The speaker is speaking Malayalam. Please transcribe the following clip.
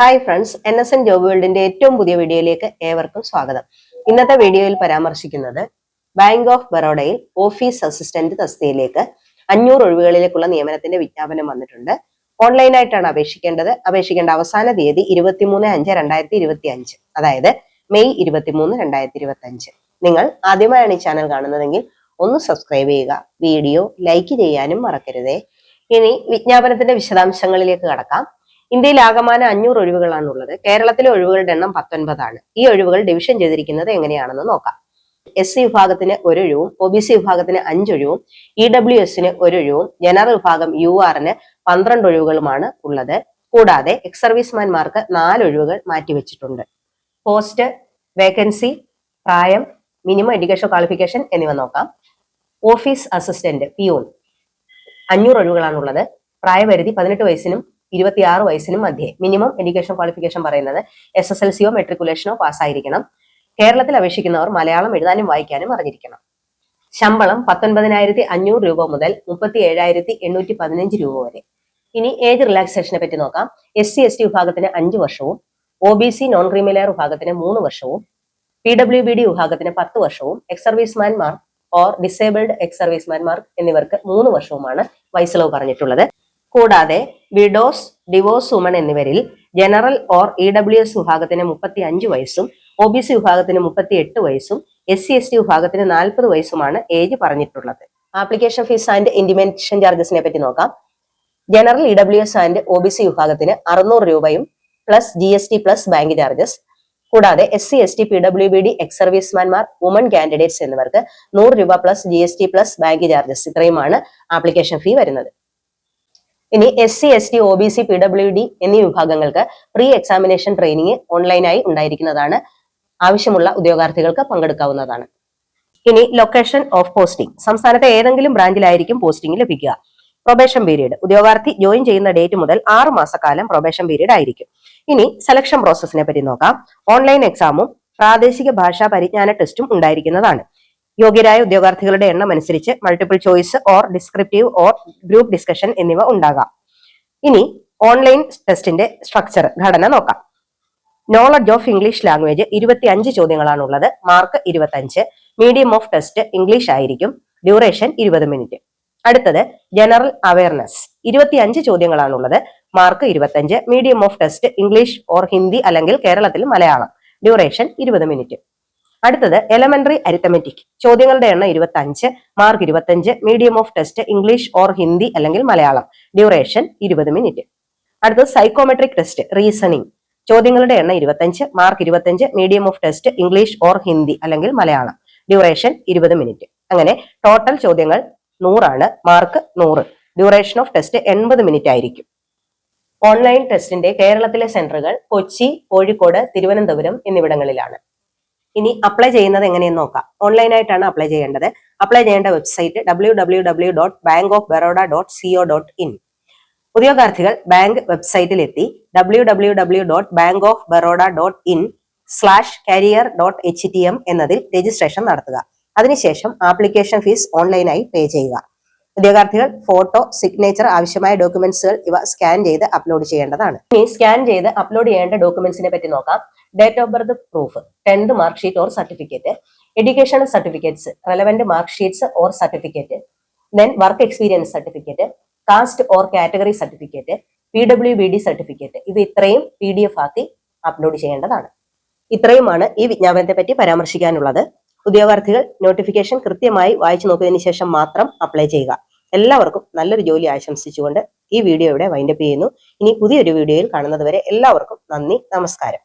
Hi friends N S N job വേൾഡിന്റെ ഏറ്റവും പുതിയ വീഡിയോയിലേക്ക് ഏവർക്കും സ്വാഗതം. ഇന്നത്തെ വീഡിയോയിൽ പരാമർശിക്കുന്നത് ബാങ്ക് ഓഫ് ബറോഡയിൽ ഓഫീസ് അസിസ്റ്റന്റ് തസ്തിയിലേക്ക് അഞ്ഞൂറ് ഒഴിവുകളിലേക്കുള്ള നിയമനത്തിന്റെ വിജ്ഞാപനം വന്നിട്ടുണ്ട്. ഓൺലൈനായിട്ടാണ് അപേക്ഷിക്കേണ്ടത്. അപേക്ഷിക്കേണ്ട അവസാന തീയതി ഇരുപത്തിമൂന്ന് അഞ്ച് രണ്ടായിരത്തി ഇരുപത്തി അഞ്ച് അതായത് മെയ് ഇരുപത്തിമൂന്ന് രണ്ടായിരത്തി ഇരുപത്തി അഞ്ച് നിങ്ങൾ ആദ്യമായാണ് ഈ ചാനൽ കാണുന്നതെങ്കിൽ ഒന്ന് സബ്സ്ക്രൈബ് ചെയ്യുക. വീഡിയോ ലൈക്ക് ചെയ്യാനും മറക്കരുതേ. ഇനി വിജ്ഞാപനത്തിന്റെ വിശദാംശങ്ങളിലേക്ക് കടക്കാം. ഇന്ത്യയിൽ ആകമാനം അഞ്ഞൂറ് ഒഴിവുകളാണുള്ളത്. കേരളത്തിലെ ഒഴിവുകളുടെ എണ്ണം പത്തൊൻപതാണ്. ഈ ഒഴിവുകൾ ഡിവിഷൻ ചെയ്തിരിക്കുന്നത് എങ്ങനെയാണെന്ന് നോക്കാം. എസ് സി വിഭാഗത്തിന് ഒരൊഴിവും ഒ ബി സി വിഭാഗത്തിന് അഞ്ചൊഴിവും ഇ ഡബ്ല്യു എസിന് ഒരൊഴിവും ജനറൽ വിഭാഗം യു ആറിന് പന്ത്രണ്ട് ഒഴിവുകളുമാണ് ഉള്ളത്. കൂടാതെ എക്സ് സർവീസ്മാൻമാർക്ക് നാല് ഒഴിവുകൾ മാറ്റിവെച്ചിട്ടുണ്ട് പോസ്റ്റ് വേക്കൻസി പ്രായം മിനിമം എഡ്യൂക്കേഷൻ ക്വാളിഫിക്കേഷൻ എന്നിവ നോക്കാം. ഓഫീസ് അസിസ്റ്റന്റ് പിയൂൺ അഞ്ഞൂറ് ഒഴിവുകളാണുള്ളത്. പ്രായപരിധി പതിനെട്ട് വയസ്സിനും ഇരുപത്തിയാറ് വയസ്സിനും മധ്യേ. മിനിമം എഡ്യൂക്കേഷൻ ക്വാളിഫിക്കേഷൻ പറയുന്നത് എസ് എസ് എൽ സിയോ മെട്രിക്കുലേഷനോ പാസ്സായിരിക്കണം കേരളത്തിൽ അപേക്ഷിക്കുന്നവർ മലയാളം എഴുതാനും വായിക്കാനും അറിഞ്ഞിരിക്കണം. ശമ്പളം പത്തൊൻപതിനായിരത്തി അഞ്ഞൂറ് രൂപ മുതൽ മുപ്പത്തി ഏഴായിരത്തി എണ്ണൂറ്റി പതിനഞ്ച് രൂപ വരെ. ഇനി ഏജ് റിലാക്സേഷനെ പറ്റി നോക്കാം. എസ് സി എസ് ടി വിഭാഗത്തിന് അഞ്ച് വർഷവും O B C non creamy layer വിഭാഗത്തിന് മൂന്ന് വർഷവും പി ഡബ്ല്യു ബി ഡി വിഭാഗത്തിന് പത്ത് വർഷവും എക്സ് സർവീസ്മാൻമാർ ഓർ ഡിസേബിൾഡ് എക്സ് സർവീസ്മാൻമാർ എന്നിവർക്ക് മൂന്ന് വർഷവുമാണ് വയസ്സിളവ് പറഞ്ഞിട്ടുള്ളത്. കൂടാതെ വിഡോസ് ഡിവോഴ്സ് വുമൺ എന്നിവരിൽ general or E W S വിഭാഗത്തിന് മുപ്പത്തി അഞ്ച് വയസ്സും ഒ ബി സി വിഭാഗത്തിന് മുപ്പത്തി എട്ട് വയസ്സും എസ് സി എസ് ടി വിഭാഗത്തിന് നാൽപ്പത് വയസ്സുമാണ് ഏജ് പറഞ്ഞിട്ടുള്ളത്. ആപ്ലിക്കേഷൻ ഫീസ് ആൻഡ് ഇൻഡിമെൻഷൻ ചാർജസിനെ പറ്റി നോക്കാം. General E W S and O B C വിഭാഗത്തിന് അറുന്നൂറ് രൂപയും plus G S T plus bank charges. കൂടാതെ S C S T P W B D ex സർവീസ്മാൻമാർ woman candidates എന്നിവർക്ക് നൂറ് രൂപ plus G S T plus bank charges ഇത്രയുമാണ് ആപ്ലിക്കേഷൻ ഫീ വരുന്നത്. ഇനി S C S T O B C P W D എന്നീ വിഭാഗങ്ങൾക്ക് പ്രീ എക്സാമിനേഷൻ ട്രെയിനിങ് ഓൺലൈനായി ഉണ്ടായിരിക്കുന്നതാണ്. ആവശ്യമുള്ള ഉദ്യോഗാർത്ഥികൾക്ക് പങ്കെടുക്കാവുന്നതാണ്. ഇനി ലൊക്കേഷൻ ഓഫ് പോസ്റ്റിംഗ് സംസ്ഥാനത്തെ ഏതെങ്കിലും ബ്രാഞ്ചിലായിരിക്കും പോസ്റ്റിംഗ് ലഭിക്കുക. പ്രൊബേഷൻ പീരീഡ് ഉദ്യോഗാർത്ഥി ജോയിൻ ചെയ്യുന്ന ഡേറ്റ് മുതൽ ആറ് മാസക്കാലം പ്രൊബേഷൻ പീരീഡ് ആയിരിക്കും. ഇനി സെലക്ഷൻ പ്രോസസ്സിനെ പറ്റി നോക്കാം. ഓൺലൈൻ എക്സാമും പ്രാദേശിക ഭാഷാ പരിജ്ഞാന ടെസ്റ്റും ഉണ്ടായിരിക്കുന്നതാണ്. യോഗ്യരായ ഉദ്യോഗാർത്ഥികളുടെ എണ്ണം അനുസരിച്ച് multiple choice or descriptive or group discussion എന്നിവ ഉണ്ടാകാം. ഇനി ഓൺലൈൻ ടെസ്റ്റിന്റെ സ്ട്രക്ചർ ഘടന നോക്കാം. നോളജ് ഓഫ് ഇംഗ്ലീഷ് ലാംഗ്വേജ് ഇരുപത്തി അഞ്ച് ചോദ്യങ്ങളാണുള്ളത്. മാർക്ക് ഇരുപത്തഞ്ച് മീഡിയം ഓഫ് ടെസ്റ്റ് ഇംഗ്ലീഷ് ആയിരിക്കും. ഡ്യൂറേഷൻ ഇരുപത് മിനിറ്റ് അടുത്തത് ജനറൽ അവയർനെസ് ഇരുപത്തി അഞ്ച് ചോദ്യങ്ങളാണുള്ളത്. മാർക്ക് ഇരുപത്തഞ്ച് medium of test English or Hindi അല്ലെങ്കിൽ കേരളത്തിൽ മലയാളം. ഡ്യൂറേഷൻ ഇരുപത് മിനിറ്റ് അടുത്തത് എലമെന്ററി അരിത്തമെറ്റിക് ചോദ്യങ്ങളുടെ എണ്ണം ഇരുപത്തി അഞ്ച് മാർക്ക് ഇരുപത്തഞ്ച് medium of test English or Hindi അല്ലെങ്കിൽ മലയാളം. ഡ്യൂറേഷൻ ഇരുപത് മിനിറ്റ് അടുത്തത് സൈക്കോമെട്രിക് ടെസ്റ്റ് റീസണിംഗ് ചോദ്യങ്ങളുടെ എണ്ണം ഇരുപത്തഞ്ച് മാർക്ക് ഇരുപത്തഞ്ച് medium of test English or Hindi അല്ലെങ്കിൽ മലയാളം. ഡ്യൂറേഷൻ ഇരുപത് മിനിറ്റ് അങ്ങനെ ടോട്ടൽ ചോദ്യങ്ങൾ നൂറാണ് മാർക്ക് നൂറ്. ഡ്യൂറേഷൻ ഓഫ് ടെസ്റ്റ് എൺപത് മിനിറ്റ് ആയിരിക്കും. ഓൺലൈൻ ടെസ്റ്റിന്റെ കേരളത്തിലെ സെന്ററുകൾ കൊച്ചി കോഴിക്കോട് തിരുവനന്തപുരം എന്നിവിടങ്ങളിലാണ്. ഇനി അപ്ലൈ ചെയ്യുന്നത് എങ്ങനെയെന്ന് നോക്കാം. ഓൺലൈനായിട്ടാണ് അപ്ലൈ ചെയ്യേണ്ടത്. അപ്ലൈ ചെയ്യേണ്ട website W W W dot bank of Baroda dot co dot in ഉദ്യോഗാർത്ഥികൾ ബാങ്ക് വെബ്സൈറ്റിൽ എത്തി. W W W dot bank of Baroda dot in slash career dot H T M എന്നതിൽ രജിസ്ട്രേഷൻ നടത്തുക. അതിനുശേഷം ആപ്ലിക്കേഷൻ ഫീസ് ഓൺലൈനായി പേ ചെയ്യുക. ഉദ്യോഗാർത്ഥികൾ ഫോട്ടോ സിഗ്നേച്ചർ ആവശ്യമായ ഡോക്യുമെന്റ്സുകൾ ഇവ സ്കാൻ ചെയ്ത് അപ്ലോഡ് ചെയ്യേണ്ടതാണ്. ഇനി സ്കാൻ ചെയ്ത് അപ്ലോഡ് ചെയ്യേണ്ട ഡോക്യുമെന്റ്സിനെ പറ്റി നോക്കാം. Date of birth proof tenth mark sheet or certificate education certificates relevant mark sheets or certificate then work experience certificate caste or category certificate P W B D certificate ഇത് ഇത്രയും പി ഡി എഫ് ആക്കി അപ്ലോഡ് ചെയ്യേണ്ടതാണ്. ഇത്രയുമാണ് ഈ വിജ്ഞാപനത്തെ പറ്റി പരാമർശിക്കാനുള്ളത്. ഉദ്യോഗാർത്ഥികൾ നോട്ടിഫിക്കേഷൻ കൃത്യമായി വായിച്ചു നോക്കിയതിനു ശേഷം മാത്രം അപ്ലൈ ചെയ്യുക. എല്ലാവർക്കും നല്ലൊരു ജോലി ആശംസിച്ചുകൊണ്ട് ഈ വീഡിയോ ഇവിടെ വൈൻഡപ്പ് ചെയ്യുന്നു. ഇനി പുതിയൊരു വീഡിയോയിൽ കാണുന്നതുവരെ എല്ലാവർക്കും നന്ദി നമസ്കാരം.